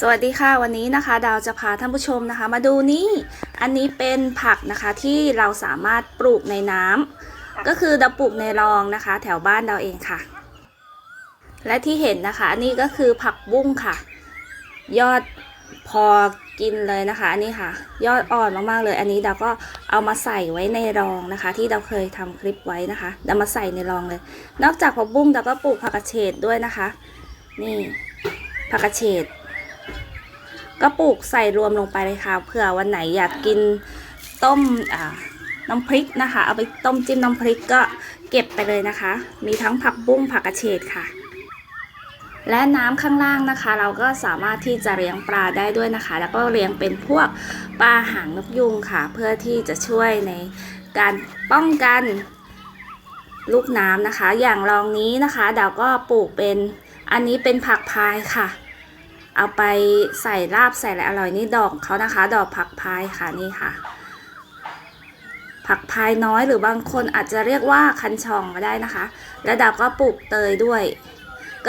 สวัสดีค่ะวันนี้นะคะ ดาวจะพาท่านผู้ชมนะคะ มาดูนี่อันนี้เป็นผักนะคะที่เราสามารถปลูกในน้ำก็คือดาวปลูกในรองนะคะ แถวบ้านเราเองค่ะ และที่เห็นนะคะอันนี้ก็คือผักบุ้งค่ะ ยอดพอกินเลยนะคะอันนี้ค่ะ ยอดอ่อนมากๆเลย อันนี้ดาวก็เอามาใส่ไว้ในรองนะคะ ที่เราเคยทำคลิปไว้นะคะดาวมาใส่ในรองเลย นอกจากผักบุ้งดาวก็ปลูกผักกระเฉดด้วยนะคะ นี่ผักกระเฉด ก็ปลูกใส่รวมลงไปเลยค่ะเผื่อวันไหนอยากกินต้มน้ำพริกนะคะ เอาไปต้มจิ้มน้ำพริกก็เก็บไปเลยนะคะ มีทั้งผักบุ้งผักกระเฉดค่ะ และน้ำข้างล่างนะคะ เราก็สามารถที่จะเลี้ยงปลาได้ด้วยนะคะ แล้วก็เลี้ยงเป็นพวกปลาหางนกยุงค่ะ เพื่อที่จะช่วยในการป้องกันลูกน้ำนะคะ อย่างรองนี้นะคะ ดาวก็ปลูกเป็นอันนี้เป็นผักพายค่ะ เอาไปใส่ลาบใส่อะไรอร่อยนี่ดอกเขานะคะ ดอกผักพายค่ะนี่ค่ะ ผักพายน้อยหรือบางคนอาจจะเรียกว่าคันชองก็ได้นะคะ แล้วดาวก็ปลูกเตยด้วย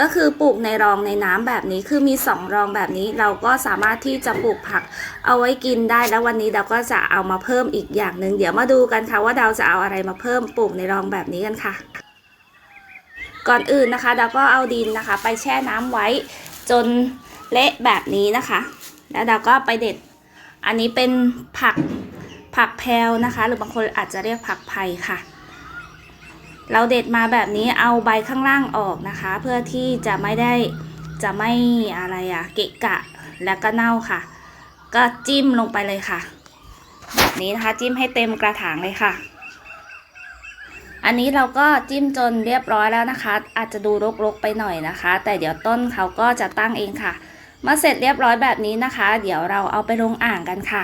ก็คือปลูกในรองในน้ำแบบนี้คือมีสองรองแบบนี้ เราก็สามารถที่จะปลูกผักเอาไว้กินได้แล้ววันนี้ดาวก็จะเอามาเพิ่มอีกอย่างหนึ่งเดี๋ยวมาดูกันค่ะว่าดาวจะเอาอะไรมาเพิ่มปลูกในรองแบบนี้กันค่ะ ก่อนอื่นนะคะดาวก็เอาดินนะคะ ไปแช่น้ำไว้จน เละแบบนี้นะคะ แล้วเราก็ไปเด็ด อันนี้เป็นผักผักแพลวนะคะ หรือบางคนอาจจะเรียกผักไผ่ค่ะ เราเด็ดมาแบบนี้เอาใบข้างล่างออกนะคะ เพื่อที่จะไม่ได้จะไม่อะไรอะเกะกะแล้วก็เน่าค่ะ ก็จิ้มลงไปเลยค่ะ แบบนี้นะคะจิ้มให้เต็มกระถางเลยค่ะ อันนี้เราก็จิ้มจนเรียบร้อยแล้วนะคะ อาจจะดูรกๆไปหน่อยนะคะ แต่เดี๋ยวต้นเขาก็จะตั้งเองค่ะ มื่อเสร็จเรียบร้อยแบบนี้นะคะ เดี๋ยวเราเอาไปลงอ่างกันค่ะ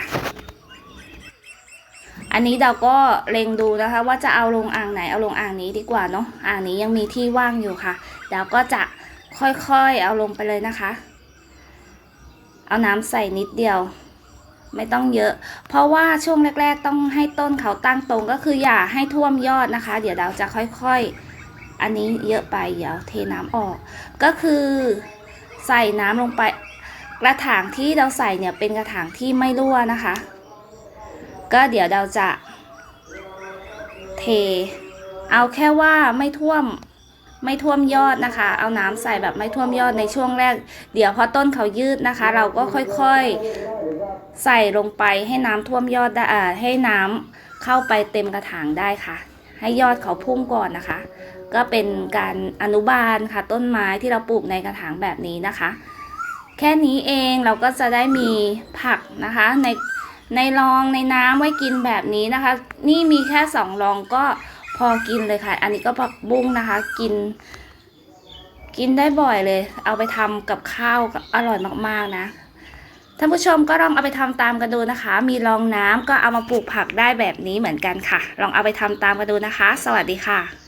อันนี้เราก็เล็งดูนะคะ ว่าจะเอาลงอ่างไหนเอาลงอ่างนี้ดีกว่าเนาะอ่างนี้ยังมีที่ว่างอยู่ค่ะเดี๋ยวก็จะค่อยๆเอาลงไปเลยนะคะ เอาน้ำใส่นิดเดียวไม่ต้องเยอะ เพราะว่าช่วงแรก ๆ ต้องให้ต้นเขาตั้งตรงก็คืออย่าให้ท่วมยอดนะคะ เดี๋ยวเราจะค่อยๆ อันนี้เยอะไปเดี๋ยวเทน้ำออก ก็คือ ใส่น้ำลงไป กระถางที่เราใส่เนี่ยเป็นกระถางที่ไม่รั่วนะคะ ก็เดี๋ยวเราจะเท เอาแค่ว่าไม่ท่วมไม่ท่วมยอดนะคะ เอาน้ำใส่แบบไม่ท่วมยอดในช่วงแรก เดี๋ยวพอต้นเขายืดนะคะ เราก็ค่อยๆใส่ลงไปให้น้ำท่วมยอดได้ให้น้ำเข้าไปเต็มกระถางได้ค่ะ ให้ยอดเขาพุ่งก่อนนะคะ ก็เป็นการอนุบาลค่ะต้นไม้ที่เราปลูกในกระถางแบบนี้นะคะ แค่นี้เองเราก็จะได้มีผักนะคะในในรองในน้ำไว้กินแบบนี้นะคะ นี่มีแค่สองรองก็พอกินเลยค่ะ อันนี้ก็ผักบุ้งนะคะ กิน กินได้บ่อยเลย เอาไปทำกับข้าวอร่อยมากๆนะ ท่านผู้ชมก็ลองเอาไปทำตามกันดูนะคะ มีรองน้ำก็เอามาปลูกผักได้แบบนี้เหมือนกันค่ะ ลองเอาไปทำตามกันดูนะคะ สวัสดีค่ะ